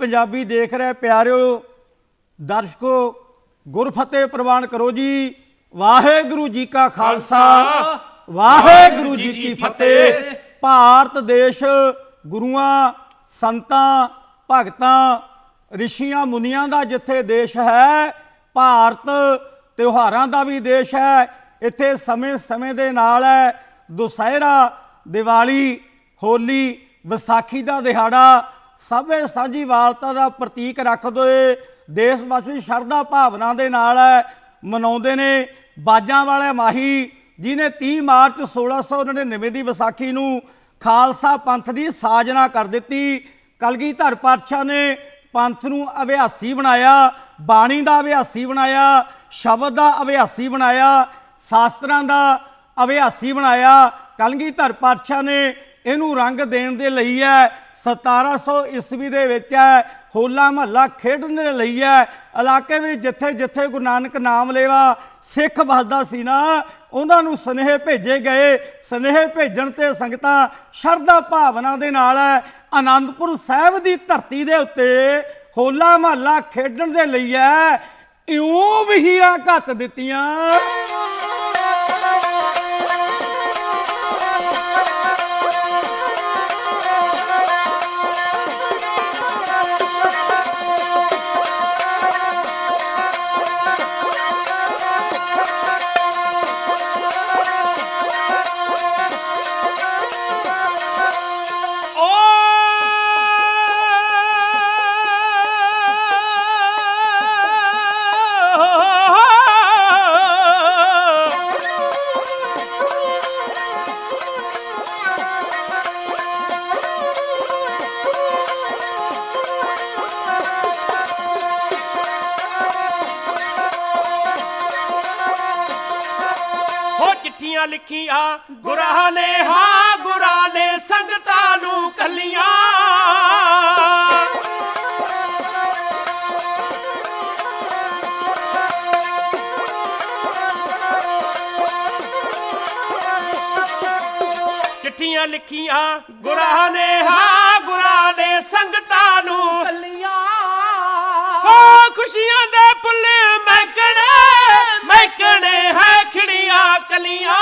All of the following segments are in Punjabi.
ਪੰਜਾਬੀ ਦੇਖ ਰਹੇ ਪਿਆਰਿਓ, ਦਰਸ਼ਕੋ, ਗੁਰਫਤਿਹ ਪ੍ਰਵਾਨ ਕਰੋ ਜੀ। ਵਾਹਿਗੁਰੂ ਜੀ ਕਾ ਖਾਲਸਾ, ਵਾਹਿਗੁਰੂ ਜੀ ਕੀ ਫਤਿਹ। ਭਾਰਤ ਦੇਸ਼, ਗੁਰੂਆਂ, ਸੰਤਾਂ, ਭਗਤਾਂ, ਰਿਸ਼ੀਆਂ, ਮੁਨੀਆਂ ਦਾ ਜਿੱਥੇ ਦੇਸ਼ ਹੈ, ਭਾਰਤ ਤਿਉਹਾਰਾਂ ਦਾ ਵੀ ਦੇਸ਼ ਹੈ। ਇੱਥੇ ਸਮੇਂ-ਸਮੇਂ ਦੇ ਨਾਲ ਹੈ, ਦੁਸਹਿਰਾ, ਦੀਵਾਲੀ, ਹੋਲੀ, ਵਿਸਾਖੀ ਦਾ ਦਿਹਾੜਾ ਸਭੇ ਸਾਂਝੀ ਵਾਲਤਾ ਦਾ ਪ੍ਰਤੀਕ ਰੱਖਦੇ ਹੋਏ ਦੇਸ਼ ਵਾਸੀ ਸ਼ਰਧਾ ਭਾਵਨਾ ਦੇ ਨਾਲ ਮਨਾਉਂਦੇ ਨੇ। ਬਾਜਾਂ ਵਾਲੇ ਮਾਹੀ ਜਿਨੇ 30 ਮਾਰਚ 1699 ਦੀ ਵਿਸਾਖੀ ਨੂੰ ਖਾਲਸਾ ਪੰਥ ਦੀ ਸਾਜਨਾ ਕਰ ਦਿੱਤੀ। ਕਲਗੀਧਰ ਪਾਤਸ਼ਾਹ ਨੇ ਪੰਥ ਨੂੰ ਅਭਿਆਸੀ ਬਣਾਇਆ, ਬਾਣੀ ਦਾ ਅਭਿਆਸੀ ਬਣਾਇਆ, ਸ਼ਬਦ ਦਾ ਅਭਿਆਸੀ ਬਣਾਇਆ, ਸ਼ਾਸਤਰਾਂ ਦਾ ਅਭਿਆਸੀ ਬਣਾਇਆ। ਕਲਗੀਧਰ ਪਾਤਸ਼ਾਹ ਨੇ ਇਹਨੂੰ ਰੰਗ ਦੇਣ ਦੇ ਲਈ ਹੈ। 1700 ਈਸਵੀ ਦੇ ਵਿੱਚ ਹੈ। ਹੋਲਾ ਮਹੱਲਾ ਖੇਡਣ ਦੇ ਲਈ ਹੈ। ਇਲਾਕੇ ਵਿੱਚ ਜਿੱਥੇ ਜਿੱਥੇ ਗੁਰੂ ਨਾਨਕ ਨਾਮ ਲੇਵਾ, ਸਿੱਖ ਵੱਸਦਾ ਸੀ ਨਾ, ਉਹਨਾਂ ਨੂੰ ਸਨੇਹ ਭੇਜੇ ਗਏ। ਸਨੇਹ ਭੇਜਣ ਤੇ ਸੰਗਤਾਂ ਸ਼ਰਧਾ ਭਾਵਨਾ ਦੇ ਨਾਲ ਹੈ। ਆਨੰਦਪੁਰ ਸਾਹਿਬ ਦੀ ਧਰਤੀ ਦੇ ਉੱਤੇ ਹੋਲਾ ਮਹੱਲਾ ਖੇਡਣ ਦੇ ਲਈ ਹੈ। ਇਉਂ ਵਹੀਰਾਂ ਘੱਤ ਦਿੱਤੀਆਂ। ਚਿੱਠੀਆਂ ਗੁਰਾਂ ਨੇ ਹਾਂ ਗੁਰਾਂ ਨੇ ਸੰਗਤਾਂ ਨੂੰ। ਕੱਲੀਆਂ ਹੋ ਖੁਸ਼ੀਆਂ ਦੇ ਫੁੱਲ ਮਹਿਕਣੇ ਮਹਿਕਣੇ ਹੈ ਖਿੜੀਆਂ ਕਲੀਆਂ।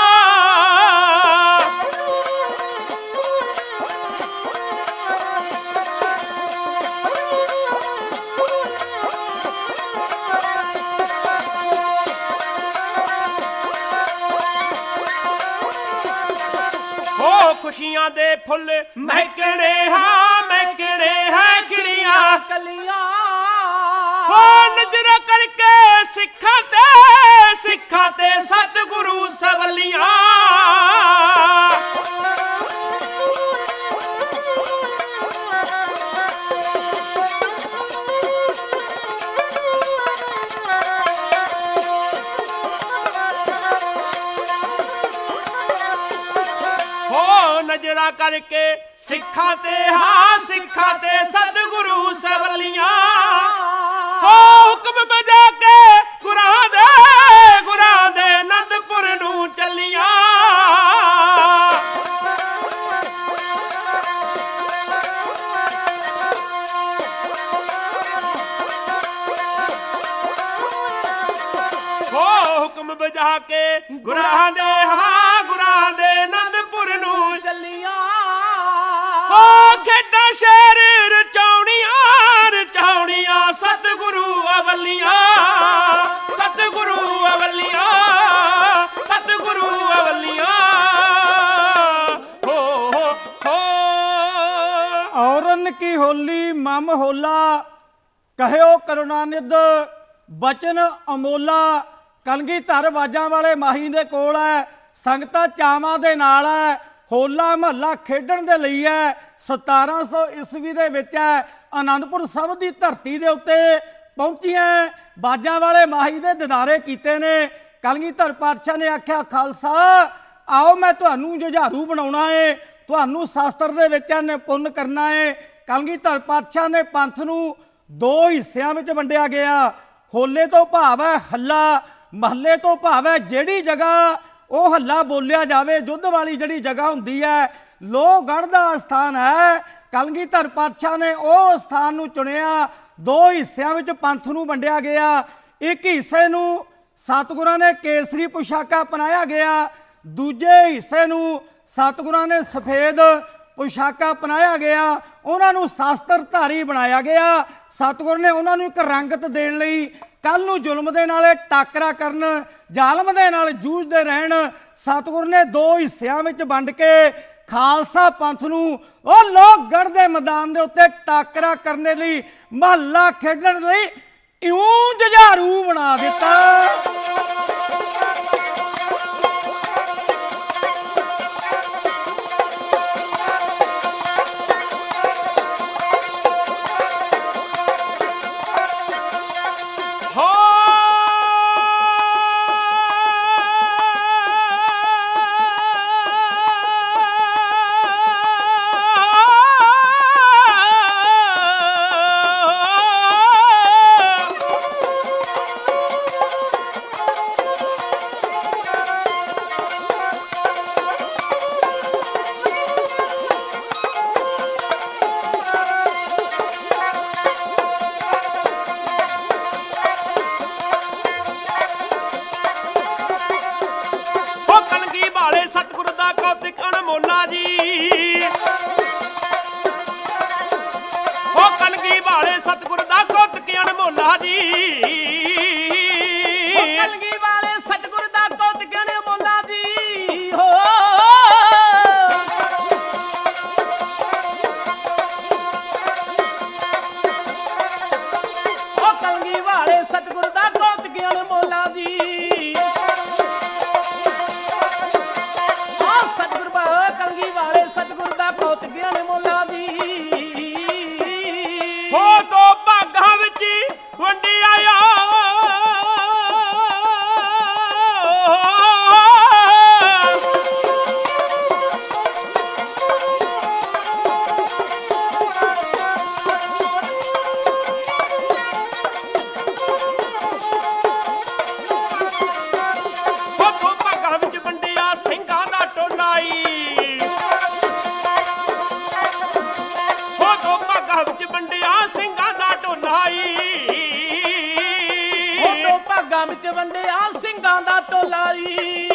ਹੋ ਦੇ ਫੁੱਲ ਮਹਿਕਣੇ ਹਾਂ, ਮਹਿਕਣੇ ਹੈ ਖਿੜੀਆਂ ਕਲੀਆਂ ਹੋ ਨਜ਼ਰ ਕਰਕੇ ਸਿੱਖਾਂ ਤੇ ਸਿੱਖਾਂ ਤੇ ਸਤਿਗੁਰੂ ਸਵਲੀਆਂ। ਕਰਕੇ ਸਿੱਖਾਂ ਤੇ, ਹਾਂ, ਸਿੱਖਾਂ ਤੇ ਸਤਿਗੁਰੂ ਸਵਲੀਆਂ ਹੋ ਹੁਕਮ ਬਜਾ ਕੇ ਗੁਰਾਂ ਦੇ ਗੁਰਾਂ ਦੇ ਅਨੰਦਪੁਰ ਨੂੰ ਚੱਲੀਆਂ। ਹੋ ਹੁਕਮ ਬਜਾ ਕੇ ਗੁਰਾਂ ਦੇ, ਹਾਂ, ਗੁਰਾਂ ਦੇ ਅਨੰਦਪੁਰ ਨੂੰ ਸ਼ਹਿਰ ਰਚਾਉਣੀਆਂ ਰਚਾਉਣੀਆਂ ਸਤਿਗੁਰੂ ਅਵਲੀਆਂ ਸਤਿਗੁਰੂ ਅਵਲੀਆਂ ਸਤਿਗੁਰੂ ਅਵਲੀਆਂ। ਹੋ ਹੋ ਹੋ। ਔਰਨ ਕੀ ਹੋਲੀ, ਮਮ ਹੋਲਾ, ਕਹਿਓ ਕਰੁਣਾਨਿਧ, ਬਚਨ ਅਮੋਲਾ। ਕਲਗੀ ਧਰ ਬਾਜਾਂ ਵਾਲੇ ਮਾਹੀ ਦੇ ਕੋਲ ਹੈ, ਸੰਗਤਾਂ ਚਾਵਾਂ ਦੇ ਨਾਲ ਹੈ, ਹੋਲਾ ਮਹੱਲਾ ਖੇਡਣ ਦੇ ਲਈ ਹੈ। 1700 ਈਸਵੀ ਦੇ ਵਿੱਚ ਹੈ ਆਨੰਦਪੁਰ ਸਾਹਿਬ ਦੀ ਧਰਤੀ ਦੇ ਉੱਤੇ ਪਹੁੰਚੀਆਂ ਬਾਜਾਂ ਵਾਲੇ ਮਾਹੀ ਦੇ ਦਿਦਾਰੇ ਕੀਤੇ ਨੇ। ਕਲਗੀਧਰ ਪਾਤਸ਼ਾਹ ਨੇ ਆਖਿਆ, ਖਾਲਸਾ, ਆਓ ਮੈਂ ਤੁਹਾਨੂੰ ਜੁਝਾਰੂ ਬਣਾਉਣਾ ਏ। ਤੁਹਾਨੂੰ ਸ਼ਾਸਤਰ ਦੇ ਵਿੱਚ ਨਿਪੁੰਨ ਕਰਨਾ ਏ। ਕਲਗੀਧਰ ਪਾਤਸ਼ਾਹ ਨੇ ਪੰਥ ਨੂੰ ਦੋ ਹਿੱਸਿਆਂ ਵਿੱਚ ਵੰਡਿਆ ਗਿਆ। ਹੋਲੇ ਤੋਂ ਭਾਵ ਹੈ ਹੱਲਾ, ਮਹੱਲੇ ਤੋਂ ਭਾਵ ਹੈ ਜਿਹੜੀ ਜਗ੍ਹਾ ਉਹ ਹੱਲਾ ਬੋਲਿਆ ਜਾਵੇ, ਜੁੱਧ ਵਾਲੀ ਜਿਹੜੀ ਜਗ੍ਹਾ ਹੁੰਦੀ ਹੈ ਲੋਹਗੜ੍ਹ ਦਾ ਸਥਾਨ ਹੈ। ਕਲਗੀਧਰ ਪਾਤਸ਼ਾਹ ਨੇ ਉਹ ਸਥਾਨ ਨੂੰ ਚੁਣਿਆ। ਦੋ ਹਿੱਸਿਆਂ ਵਿੱਚ ਪੰਥ ਨੂੰ ਵੰਡਿਆ ਗਿਆ। ਇੱਕ ਹਿੱਸੇ ਨੂੰ ਸਤਿਗੁਰਾਂ ਨੇ ਕੇਸਰੀ ਪੁਸ਼ਾਕਾ ਪਨਾਇਆ ਗਿਆ। ਦੂਜੇ ਹਿੱਸੇ ਨੂੰ ਸਤਿਗੁਰਾਂ ਨੇ ਸਫੇਦ ਪੁਸ਼ਾਕਾ ਪਨਾਇਆ ਗਿਆ। ਉਹਨਾਂ ਨੂੰ ਸ਼ਾਸਤਰ ਧਾਰੀ ਬਣਾਇਆ ਗਿਆ। ਸਤਿਗੁਰ ਨੇ ਉਹਨਾਂ ਨੂੰ ਇੱਕ ਰੰਗਤ ਦੇਣ ਲਈ ਕੱਲ ਨੂੰ ਜ਼ੁਲਮ ਦੇ ਨਾਲ ਟਾਕਰਾ ਕਰਨ, ਜ਼ਾਲਮ ਦੇ ਨਾਲ ਜੂਝਦੇ ਰਹਿਣ, ਸਤਿਗੁਰ ਨੇ ਦੋ ਹਿੱਸਿਆਂ ਵਿੱਚ ਵੰਡ ਕੇ ਖਾਲਸਾ ਪੰਥ ਨੂੰ ਉਹ ਲੋਕਗੜ ਦੇ ਮੈਦਾਨ ਦੇ ਉੱਤੇ ਟਾਕਰਾ ਕਰਨ ਲਈ, ਮਹੱਲਾ ਖੇਡਣ ਲਈ ਇਉਂ ਜੁਝਾਰੂ ਬਣਾ ਦਿੱਤਾ। ਕਲਗੀ ਵਾਲੇ ਸਤਿਗੁਰ ਦਾ ਕੋਤ ਗਣੇ ਮੋਲਾ ਜੀ। ਦੋ ਭਾਗਾਂ ਵੰਡਿਆ ਸਿੰਘਾਂ ਦਾ ਟੋਲਾ ਈ।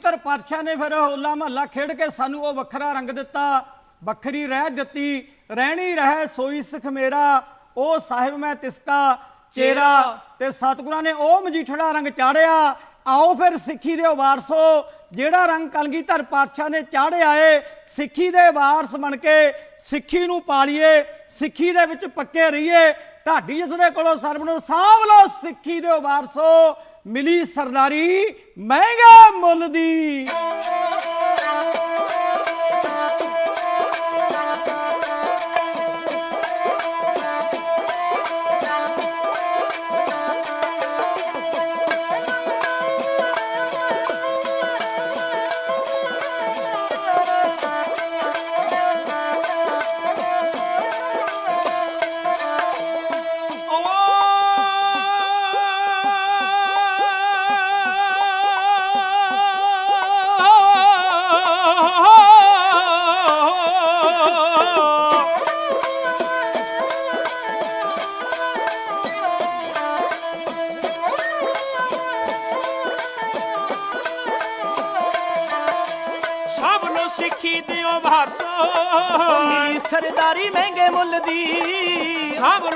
ਕਲਗੀਧਰ ਪਾਤਸ਼ਾਹ ਨੇ ਫਿਰ ਹੋਲਾ ਮਹੱਲਾ ਖੇਡ ਕੇ ਸਾਨੂੰ ਉਹ ਵੱਖਰਾ ਰੰਗ ਦਿੱਤਾ ਵੱਖਰੀ ਰਹਿ ਦਿੱਤੀ ਰਹਿਣੀ ਰਹਿ ਸੋਈ ਸੁਖ ਮੇਰਾ ਉਹ ਸਾਹਿਬ ਮੈਂ ਤਿਸਕਾ ਚੇਰਾ। ਤੇ ਸਤਿਗੁਰਾਂ ਨੇ ਉਹ ਮਜੀਠੜਾ ਰੰਗ ਚਾੜਿਆ ਆਓ ਫਿਰ ਸਿੱਖੀ ਦੇ ਵਾਰਸੋ ਜਿਹੜਾ ਰੰਗ ਕਲਗੀਧਰ ਪਾਤਸ਼ਾਹ ਨੇ ਚਾੜਿਆ ਏ ਸਿੱਖੀ ਦੇ ਵਾਰਸ ਬਣ ਕੇ ਸਿੱਖੀ ਨੂੰ ਪਾਲੀਏ ਸਿੱਖੀ ਦੇ ਵਿੱਚ ਪੱਕੇ ਰਹੀਏ। ਢਾਡੀ ਜਿਸ ਦੇ ਕੋਲੋਂ ਸਰਬ ਨੂੰ ਸਾਂਭ ਲਓ ਸਿੱਖੀ ਦੇ ਵਾਰਸੋ ਮਿਲੀ ਸਰਦਾਰੀ ਮਹਿੰਗਾ ਮੁੱਲ ਦੀ।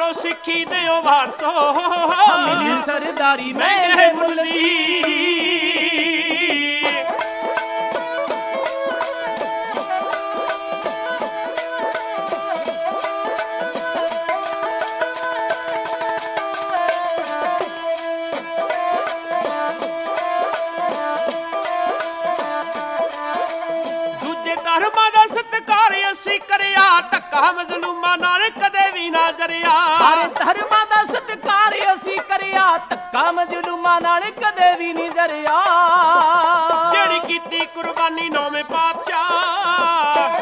ਨੂੰ ਸਿੱਖੀ ਦਿਓ ਵਾਰਸੋ ਮੇਰੀ ਸਰਦਾਰੀ ਮਹਿੰਗੇ ਮੁੱਲ ਦੀ। ਦੂਜੇ ਧਰਮਾਂ ਦਾ ਸਤਿਕਾਰ ਅਸੀਂ ਕਰਿਆ ਧੱਕਾ ਮਜ਼ਲੂਮਾਂ ਨਾਲ ਕਦੇ ਵੀ ਨਾ ਜਰਿਆ। ਸਾਰੇ ਧਰਮਾਂ ਦਾ ਸਤਿਕਾਰ ਅਸੀਂ ਕਰਿਆ ਧੱਕਾ ਮਜਲੂਮਾਂ ਨਾਲ ਕਦੇ ਵੀ ਨਹੀਂ ਜਰਿਆ। ਜਿਹੜੀ ਕੀਤੀ ਕੁਰਬਾਨੀ ਨੌਵੇਂ ਪਾਤਸ਼ਾਹ।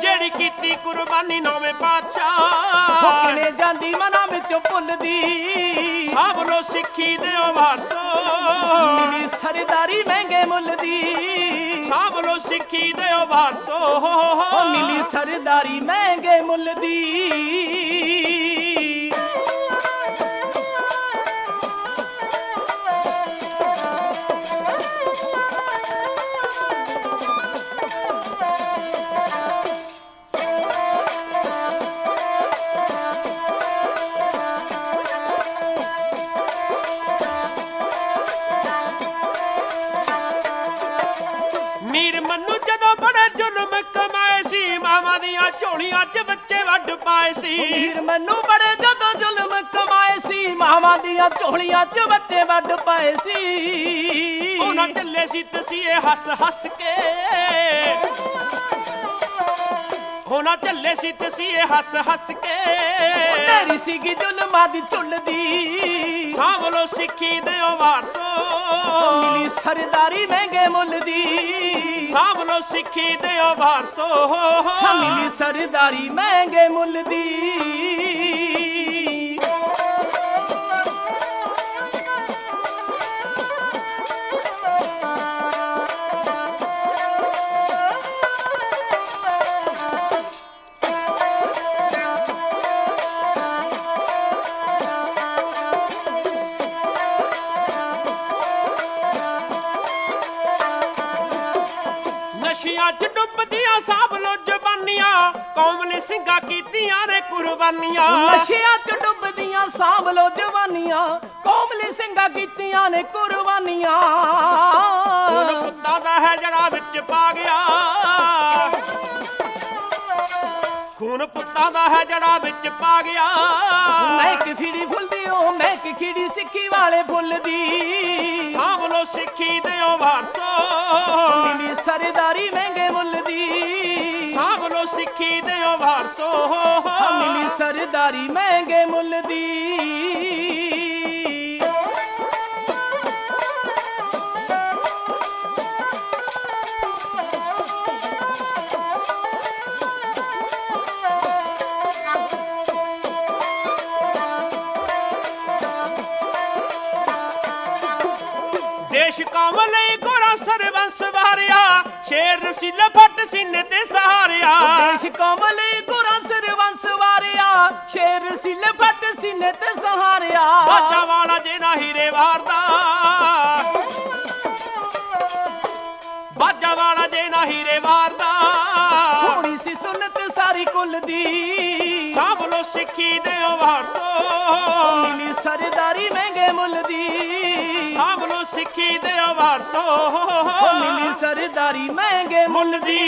ਜਿਹੜੀ ਕੀਤੀ ਕੁਰਬਾਨੀ ਨੌਵੇਂ ਪਾਤਸ਼ਾਹ। ਕਿਨੇ ਜਾਂਦੀ ਮਨਾਂ ਵਿੱਚੋਂ ਭੁੱਲਦੀ। ਸਭ ਨੂੰ ਸਿੱਖੀ ਦਿਓ ਵਾਰਸੋ। ਮੇਰੀ ਸਰਦਾਰੀ ਮਹਿੰਗੇ ਮੁੱਲ ਦੀ। ਸਭ ਨੂੰ ਸਿੱਖੀ ਦਿਓ ਵਾਰਸੋ। ਸੋ ਮਿਲੀ ਸਰਦਾਰੀ ਮਹਿੰਗੇ ਮੁੱਲ ਦੀ। ਮਾਵਾਂ ਦੀਆਂ ਝੋਲੀਆਂ 'ਚ ਬੱਚੇ ਵੱਢ ਪਏ ਸੀ। ਉਹਨਾਂ ਚੱਲੇ ਸੀ ਤਸੀਏ ਹੱਸ ਹੱਸ ਕੇ। ਉਹਨਾਂ ਚੱਲੇ ਸੀ ਤਸੀਏ ਹੱਸ ਹੱਸ ਕੇ। ਤੇਰੀ ਸੀਗੀ ਜ਼ੁਲਮਾਂ ਦੀ। ਝੁੱਲਦੀ ਸਾਂਭ ਲੋ ਸਿੱਖੀ ਦਿਓ ਵਾਰਸੋ। ਮਿਲੀ ਸਰਦਾਰੀ ਮਹਿੰਗੇ ਮੁੱਲ ਦੀ। ਸਾਂਭ ਲੋ ਸਿੱਖੀ ਦਿਓ ਵਾਰਸੋ। ਮਿਲੀ ਸਰਦਾਰੀ ਮਹਿੰਗੇ ਮੁੱਲ ਦੀ। ਸਿੰਘਾਂ ਕੀਤੀਆਂ ਨੇ ਕੁਰਬਾਨੀਆਂ। ਨਸ਼ਿਆਂ 'ਚ ਡੁੱਬਦੀਆਂ ਸਾਂਭ ਲੋ ਜਵਾਨੀਆਂ। ਕੌਮਲੀ ਸਿੰਘਾਂ ਕੀਤੀਆਂ ਨੇ ਕੁਰਬਾਨੀਆਂ। ਹੁਣ ਪੁੱਤਾਂ ਦਾ ਹੈ ਜੜਾ ਵਿੱਚ ਪਾ ਗਿਆ। ਖੂਨ ਪੁੱਤਾਂ ਦਾ ਹੈ ਜੜਾ ਵਿੱਚ ਪਾ ਗਿਆ। ਮੈਂ ਕਿ ਫਿੜੀ ਫੁੱਲਦੀ ਓ ਮੈਂ ਕਿ ਖਿੜੀ ਸਿੱਖੀ ਵਾਲੇ ਫੁੱਲ ਦੀ ਸਾਂਭ ਲੋ ਸਿੱਖੀ ਦਿਓ ਵਾਰਸੋ। ਮਿਲੀ ਸਰਦਾਰੀ ਮਹਿੰਗੇ ਮੁੱਲ ਦੀ ਸਾਂਭ ਲੋ ਸਿੱਖੀ ਦਿਓ ਵਾਰਸੋ। ਮਿਲੀ ਸਰਦਾਰੀ ਮਹਿੰਗੇ ਮੁੱਲ ਦੀ ਦੇਸ਼ ਕੌਮ ਲਈ ਗੋਰਾ ਸਰਵੰਸ ਵਾਰਿਆ ਸ਼ੇਰ ਰਸੀਲੇ ਫੱਟ ਸੀਨੇ ਤੇ ਸਹਾਰਿਆ ਦੇਸ਼ ਕੌਮ ਲਈ ਗੁਰਾਂ ਸਰਵੰਸ ਵਾਰਿਆ ਸ਼ੇਰ ਸਿਲੇ ਫੱਟ ਸੀਨੇ ਤੇ ਸਹਾਰਿਆ। ਬਾਜਾ ਵਾਲਾ ਜੇ ਨਾ ਹੀਰੇ ਵਾਰਦਾ। ਬਾਜਾ ਵਾਲਾ ਜੇ ਨਾ ਹੀਰੇ ਵਾਰਦਾ ਹੋਣੀ ਸੀ ਸੁਨਤ ਸਾਰੀ ਕੁੱਲ ਦੀ। ਸਾਂਭ ਲੋ ਸਿੱਖੀ ਦੇ ਵਾਰਸੋ ਮਿਲੀ ਸਰਦਾਰੀ ਮਹਿੰਗੇ ਮੁੱਲ ਦੀ। ਸਾਂਭ ਲੋ ਸਿੱਖੀ ਦੇ ਵਾਰਸੋ ਮਿਲੀ ਸਰਦਾਰੀ ਮਹਿੰਗੇ ਮੁੱਲ ਦੀ।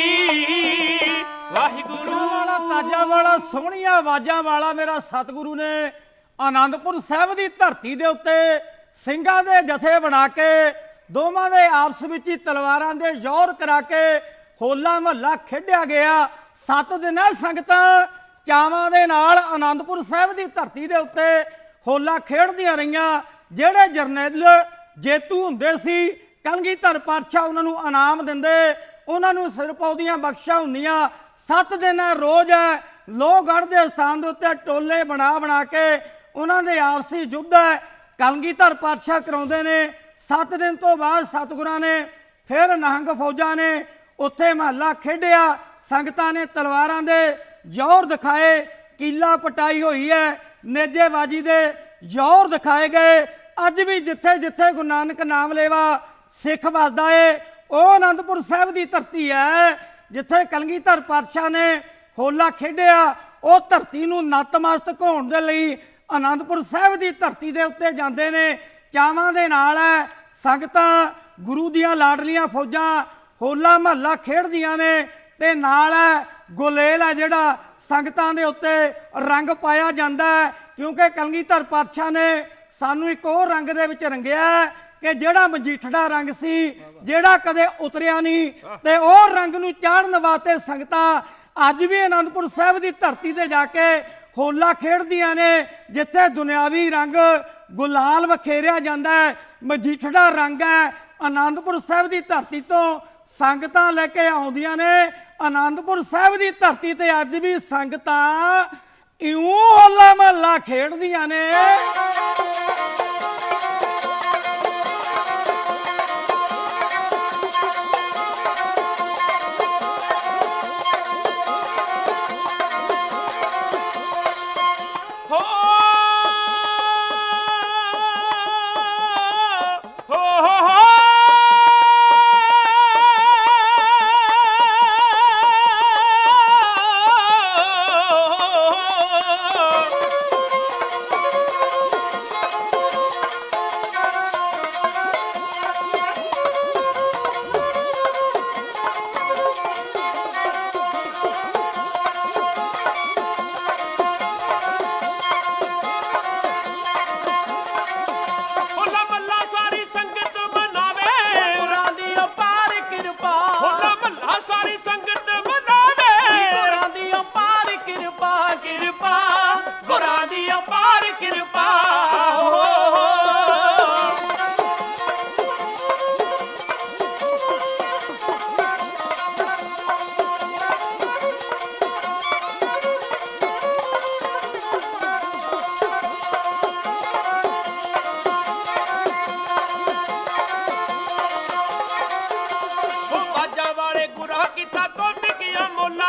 ਵਾਹਿਗੁਰੂ। ਵਾਲਾ ਤਾਜਾ ਵਾਲਾ ਸੋਹਣੀਆਂ ਆਵਾਜ਼ਾਂ ਵਾਲਾ ਮੇਰਾ ਸਤਿਗੁਰੂ ਨੇ ਆਨੰਦਪੁਰ ਸਾਹਿਬ ਦੀ ਧਰਤੀ ਦੇ ਉੱਤੇ ਸਿੰਘਾਂ ਦੇ ਜਥੇ ਬਣਾ ਕੇ ਦੋਵਾਂ ਦੇ ਆਪਸ ਵਿੱਚ ਹੀ ਤਲਵਾਰਾਂ ਦੇ ਜ਼ੋਰ ਕਰਾ ਕੇ ਹੋਲਾ ਮਹੱਲਾ ਖੇਡਿਆ ਗਿਆ। ਸੱਤ ਦਿਨਾਂ ਸੰਗਤਾਂ ਚਾਵਾਂ ਦੇ ਨਾਲ ਆਨੰਦਪੁਰ ਸਾਹਿਬ ਦੀ ਧਰਤੀ ਦੇ ਉੱਤੇ ਹੋਲਾ ਖੇਡਦੀਆਂ ਰਹੀਆਂ। ਜਿਹੜੇ ਜਰਨੈਲ ਜੇਤੂ ਹੁੰਦੇ ਸੀ ਕਲਗੀਧਰ ਪਾਤਸ਼ਾਹ ਉਹਨਾਂ ਨੂੰ ਇਨਾਮ ਦਿੰਦੇ। ਉਹਨਾਂ ਨੂੰ ਸਿਰ ਪਾਉਦੀਆਂ, ਬਖਸ਼ਾਂ ਹੁੰਦੀਆਂ। ਸੱਤ ਦਿਨ ਰੋਜ਼ ਹੈ ਲੋਹਗੜ੍ਹ ਦੇ ਸਥਾਨ ਦੇ ਉੱਤੇ ਟੋਲੇ ਬਣਾ ਬਣਾ ਕੇ ਉਹਨਾਂ ਦੇ ਆਪਸੀ ਯੁੱਧ ਹੈ ਕਲਗੀਧਰ ਪਾਤਸ਼ਾਹ ਕਰਾਉਂਦੇ ਨੇ। ਸੱਤ ਦਿਨ ਤੋਂ ਬਾਅਦ ਸਤਿਗੁਰਾਂ ਨੇ ਫਿਰ ਨਹੰਗ ਫੌਜਾਂ ਨੇ ਉੱਥੇ ਮਹੱਲਾ ਖੇਡਿਆ। ਸੰਗਤਾਂ ਨੇ ਤਲਵਾਰਾਂ ਦੇ ਜ਼ੋਰ ਦਿਖਾਏ। ਕੀਲਾ ਪਟਾਈ ਹੋਈ ਹੈ। ਨੇਜੇਬਾਜੀ ਦੇ ਜ਼ੋਰ ਦਿਖਾਏ ਗਏ। ਅੱਜ ਵੀ ਜਿੱਥੇ ਜਿੱਥੇ ਗੁਰੂ ਨਾਨਕ ਨਾਮ ਲੇਵਾ ਸਿੱਖ ਵੱਸਦਾ ਏ, ਉਹ ਅਨੰਦਪੁਰ ਸਾਹਿਬ ਦੀ ਧਰਤੀ ਹੈ। ਜਿੱਥੇ ਕਲਗੀਧਰ ਪਾਤਸ਼ਾਹ ਨੇ ਹੋਲਾ ਖੇਡਿਆ, ਉਹ ਧਰਤੀ ਨੂੰ ਨਤਮਸਤਕ ਹੋਣ ਦੇ ਲਈ ਅਨੰਦਪੁਰ ਸਾਹਿਬ ਦੀ ਧਰਤੀ ਦੇ ਉੱਤੇ ਜਾਂਦੇ ਨੇ। ਚਾਵਾਂ ਦੇ ਨਾਲ ਹੈ। ਸੰਗਤਾਂ ਗੁਰੂ ਦੀਆਂ ਲਾਡਲੀਆਂ ਫੌਜਾਂ ਹੋਲਾ ਮਹੱਲਾ ਖੇਡਦੀਆਂ ਨੇ ਤੇ ਨਾਲ ਹੈ ਗੁਲੇਲ ਹੈ ਜਿਹੜਾ ਸੰਗਤਾਂ ਦੇ ਉੱਤੇ ਰੰਗ ਪਾਇਆ ਜਾਂਦਾ ਹੈ। ਕਿਉਂਕਿ ਕਲਗੀਧਰ ਪਾਤਸ਼ਾਹ ਨੇ ਸਾਨੂੰ ਇੱਕ ਉਹ ਰੰਗ ਦੇ ਵਿੱਚ ਰੰਗਿਆ ਕਿ ਜਿਹੜਾ ਮਜੀਠੜਾ ਰੰਗ ਸੀ, ਜਿਹੜਾ ਕਦੇ ਉਤਰਿਆ ਨਹੀਂ ਤੇ ਉਹ ਰੰਗ ਨੂੰ ਚਾੜਨ ਵਾਸਤੇ ਸੰਗਤਾਂ ਅੱਜ ਵੀ ਆਨੰਦਪੁਰ ਸਾਹਿਬ ਦੀ ਧਰਤੀ ਤੇ ਜਾ ਕੇ ਹੋਲਾ ਖੇਡਦੀਆਂ ਨੇ, ਜਿੱਥੇ ਦੁਨਿਆਵੀ ਰੰਗ ਗੁਲਾਲ ਵਖੇਰਿਆ ਜਾਂਦਾ ਹੈ, ਮਜੀਠੜਾ ਰੰਗ ਹੈ। ਆਨੰਦਪੁਰ ਸਾਹਿਬ ਦੀ ਧਰਤੀ ਤੋਂ ਸੰਗਤਾਂ ਲੈ ਕੇ ਆਉਂਦੀਆਂ ਨੇ। ਆਨੰਦਪੁਰ ਸਾਹਿਬ ਦੀ ਧਰਤੀ ਤੇ ਅੱਜ ਵੀ ਸੰਗਤਾਂ ਇਉਂ ਹੋਲਾ ਮਹੱਲਾ ਖੇਡਦੀਆਂ ਨੇ।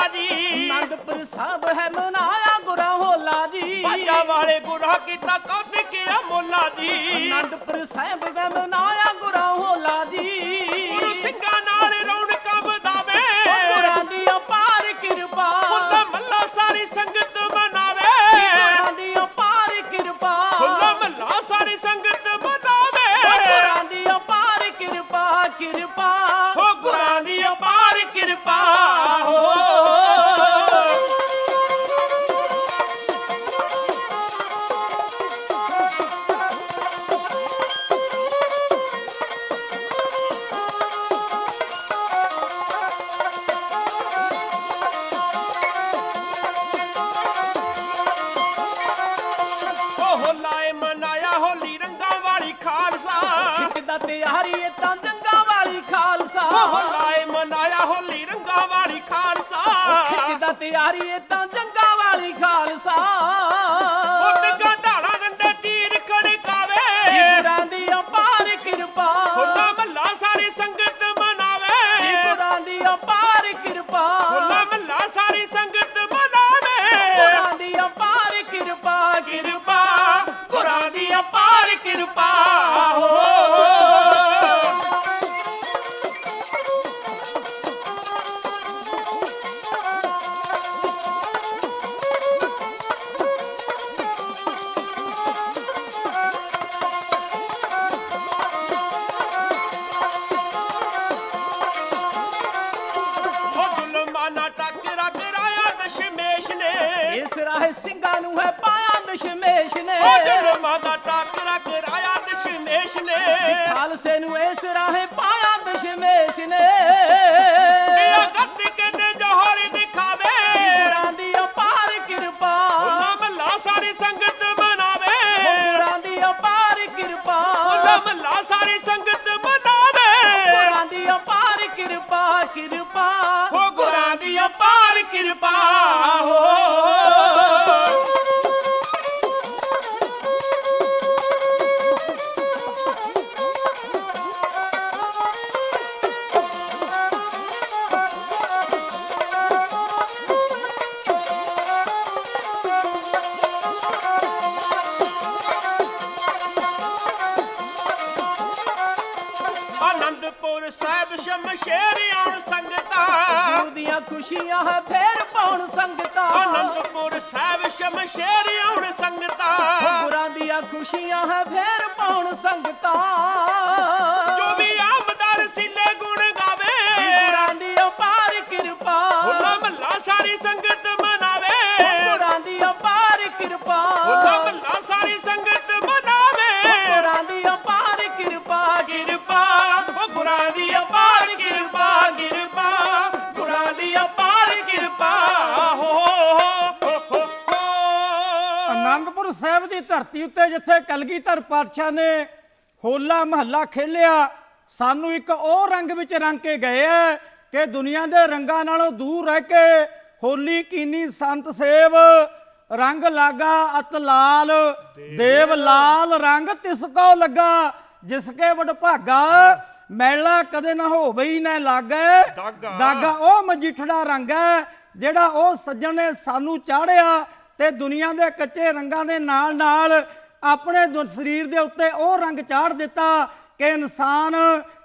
ਮੋਲਾ ਜੀ। ਆਨੰਦਪੁਰ ਸਾਹਿਬ ਹੈ ਮਨਾਇਆ ਗੁਰਾਂ ਹੋਲਾ ਜੀ। ਬਾਜਾ ਵਾਲੇ ਗੁਰਾ ਕੀਤਾ ਕੁੱਟ ਗਿਆ ਮੋਲਾ ਜੀ। ਆਨੰਦਪੁਰ ਸਾਹਿਬ ਹੈ ਮਨਾਇਆ ਗੁਰਾਂ ਹੋਲਾ ਖਿੱਚਦਾ ਤਿਆਰੀ ਤਾਂ ਜੰਗਾਂ ਵਾਲੀ ਖਾਲਸਾ। ਉਹ ਹੋਲਾ ਏ ਮਨਾਇਆ ਹੋਲੀ ਰੰਗਾਂ ਵਾਲੀ ਖਾਲਸਾ। ਖਿੱਚਦਾ ਤਿਆਰੀ ਇਹ ਤਾਂ ਜੰਗਾਂ ਵਾਲੀ ਖਾਲਸਾ। ਉੱਡ ਖਾਲਸੇ ਨੂੰ ਇਸ ਦੀ ਧਰਤੀ ਉੱਤੇ ਜਿੱਥੇ ਕਲਗੀਧਰ ਪਾਤਸ਼ਾਹ ਨੇ ਹੋਲਾ ਮਹੱਲਾ ਖੇਲਿਆ ਸਾਨੂੰ ਇੱਕ ਉਹ ਰੰਗ ਵਿੱਚ ਰੰਗ ਕੇ ਗਏ ਹੈ ਕਿ ਦੁਨੀਆ ਦੇ ਰੰਗਾਂ ਨਾਲੋਂ ਦੂਰ ਰਹਿ ਕੇ ਹੋਲੀ ਕੀਨੀ ਸੰਤ ਸੇਵ ਰੰਗ ਲਾਗਾ ਅਤ ਲਾਲ ਦੇਵ ਲਾਲ ਰੰਗ ਤਿਸ ਕੋ ਲੱਗਾ ਜਿਸ ਕੇ ਵਡਭਾਗਾ ਮੈਲਾ ਕਦੇ ਨਾ ਹੋਵੇ ਹੀ ਨਾ ਲਾਗੇ। ਦਾਗਾ ਉਹ ਮਜੀਠੜਾ ਰੰਗ ਹੈ ਜਿਹੜਾ ਉਹ ਸੱਜਣ ਨੇ ਸਾਨੂੰ ਚਾੜਿਆ ਤੇ ਦੁਨੀਆ ਦੇ ਕੱਚੇ ਰੰਗਾਂ ਦੇ ਨਾਲ ਨਾਲ ਆਪਣੇ ਦੁ- ਸਰੀਰ ਦੇ ਉੱਤੇ ਉਹ ਰੰਗ ਚਾੜ ਦਿੱਤਾ ਕਿ ਇਨਸਾਨ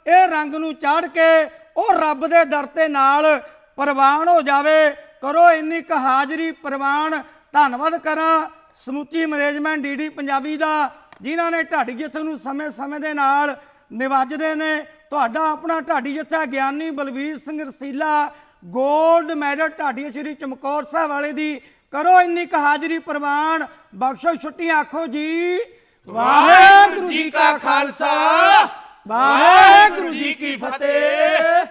ਇਹ ਰੰਗ ਨੂੰ ਚਾੜ ਕੇ ਉਹ ਰੱਬ ਦੇ ਦਰ ਤੇ ਨਾਲ ਪ੍ਰਵਾਨ ਹੋ ਜਾਵੇ। ਕਰੋ ਇੰਨੀ ਕੁ ਹਾਜ਼ਰੀ ਪ੍ਰਵਾਨ। ਧੰਨਵਾਦ ਕਰਾਂ ਸਮੁੱਚੀ ਮੈਨੇਜਮੈਂਟ ਡੀਡੀ ਪੰਜਾਬੀ ਦਾ, ਜਿਨ੍ਹਾਂ ਨੇ ਢਾਡੀ ਜਥੇ ਨੂੰ ਸਮੇਂ-ਸਮੇਂ ਦੇ ਨਾਲ ਨਿਵਾਜਦੇ ਨੇ। ਤੁਹਾਡਾ ਆਪਣਾ ਢਾਡੀ ਜਥਾ ਗਿਆਨੀ ਬਲਵੀਰ ਸਿੰਘ ਰਸੀਲਾ 골ਡ ਮੈਡਲ ਢਾਡੀ ਸ਼੍ਰੀ ਚਮਕੌਰ ਸਾਹਿਬ ਵਾਲੇ ਦੀ। ਕਰੋ ਇੰਨੀ ਕ ਹਾਜ਼ਰੀ ਪ੍ਰਵਾਨ। ਬਖਸ਼ੋ ਛੁੱਟੀ ਆਖੋ ਜੀ ਵਾਹਿਗੁਰੂ ਜੀ ਕਾ ਖਾਲਸਾ ਵਾਹਿਗੁਰੂ ਜੀ ਕੀ ਫਤਿਹ।